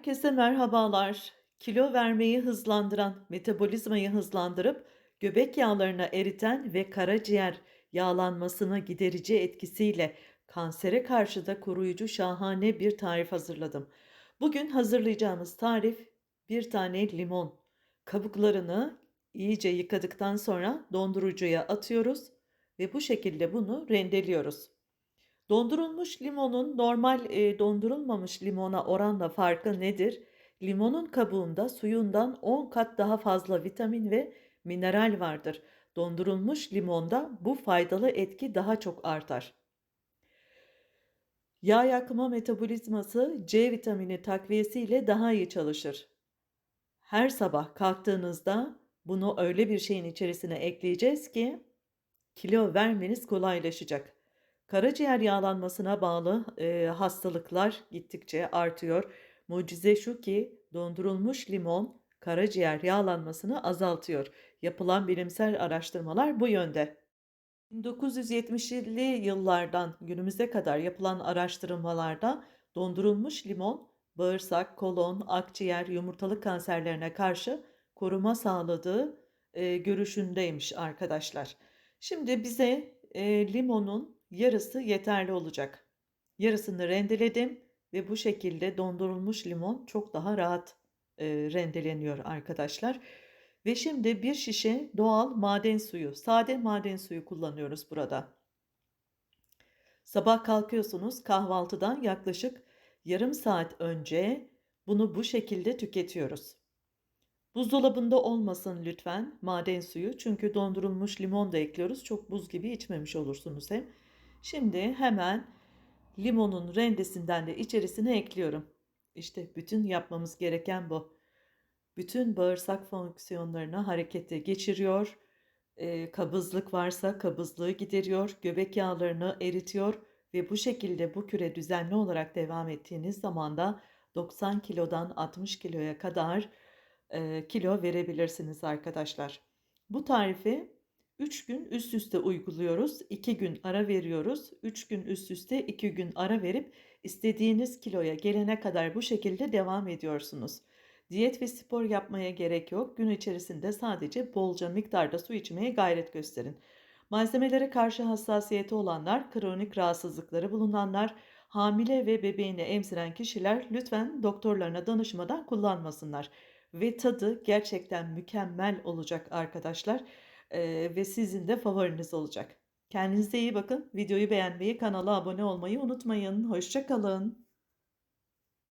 Herkese merhabalar. Kilo vermeyi hızlandıran, metabolizmayı hızlandırıp göbek yağlarını eriten ve karaciğer yağlanmasını giderici etkisiyle kansere karşı da koruyucu şahane bir tarif hazırladım. Bugün hazırlayacağımız tarif bir tane limon. Kabuklarını iyice yıkadıktan sonra dondurucuya atıyoruz ve bu şekilde bunu rendeliyoruz. Dondurulmuş limonun normal, eee, dondurulmamış limona oranla farkı nedir? Limonun kabuğunda suyundan 10 kat daha fazla vitamin ve mineral vardır. Dondurulmuş limonda bu faydalı etki daha çok artar. Yağ yakma metabolizması C vitamini takviyesiyle daha iyi çalışır. Her sabah kalktığınızda bunu öyle bir şeyin içerisine ekleyeceğiz ki kilo vermeniz kolaylaşacak. Karaciğer yağlanmasına bağlı, eee, hastalıklar gittikçe artıyor. Mucize şu ki dondurulmuş limon karaciğer yağlanmasını azaltıyor. Yapılan bilimsel araştırmalar bu yönde. 1970'li yıllardan günümüze kadar yapılan araştırmalarda dondurulmuş limon bağırsak, kolon, akciğer, yumurtalık kanserlerine karşı koruma sağladığı, eee, görüşündeymiş arkadaşlar. Şimdi bize, eee, limonun yarısı yeterli olacak. Yarısını rendeledim ve bu şekilde dondurulmuş limon çok daha rahat, eee, rendeleniyor arkadaşlar. Ve şimdi bir şişe doğal maden suyu, sade maden suyu kullanıyoruz burada. Sabah kalkıyorsunuz, kahvaltıdan yaklaşık yarım saat önce bunu bu şekilde tüketiyoruz. Buzdolabında olmasın lütfen maden suyu çünkü dondurulmuş limon da ekliyoruz. Çok buz gibi içmemiş olursunuz hem. Şimdi hemen limonun rendesinden de içerisine ekliyorum. İşte bütün yapmamız gereken bu. Bütün bağırsak fonksiyonlarını harekete geçiriyor. Eee, kabızlık varsa kabızlığı gideriyor, göbek yağlarını eritiyor ve bu şekilde bu küre düzenli olarak devam ettiğiniz zaman da 90 kilodan 60 kiloya kadar, eee, kilo verebilirsiniz arkadaşlar. Bu tarifi 3 gün üst üste uyguluyoruz. 2 gün ara veriyoruz. 3 gün üst üste 2 gün ara verip istediğiniz kiloya gelene kadar bu şekilde devam ediyorsunuz. Diyet ve spor yapmaya gerek yok. Gün içerisinde sadece bolca miktarda su içmeye gayret gösterin. Malzemelere karşı hassasiyeti olanlar, kronik rahatsızlıkları bulunanlar, hamile ve bebeğini emziren kişiler lütfen doktorlarına danışmadan kullanmasınlar. Ve tadı gerçekten mükemmel olacak arkadaşlar. Ve sizin de favoriniz olacak. Kendinize iyi bakın. Videoyu beğenmeyi, kanala abone olmayı unutmayın. Hoşça kalın.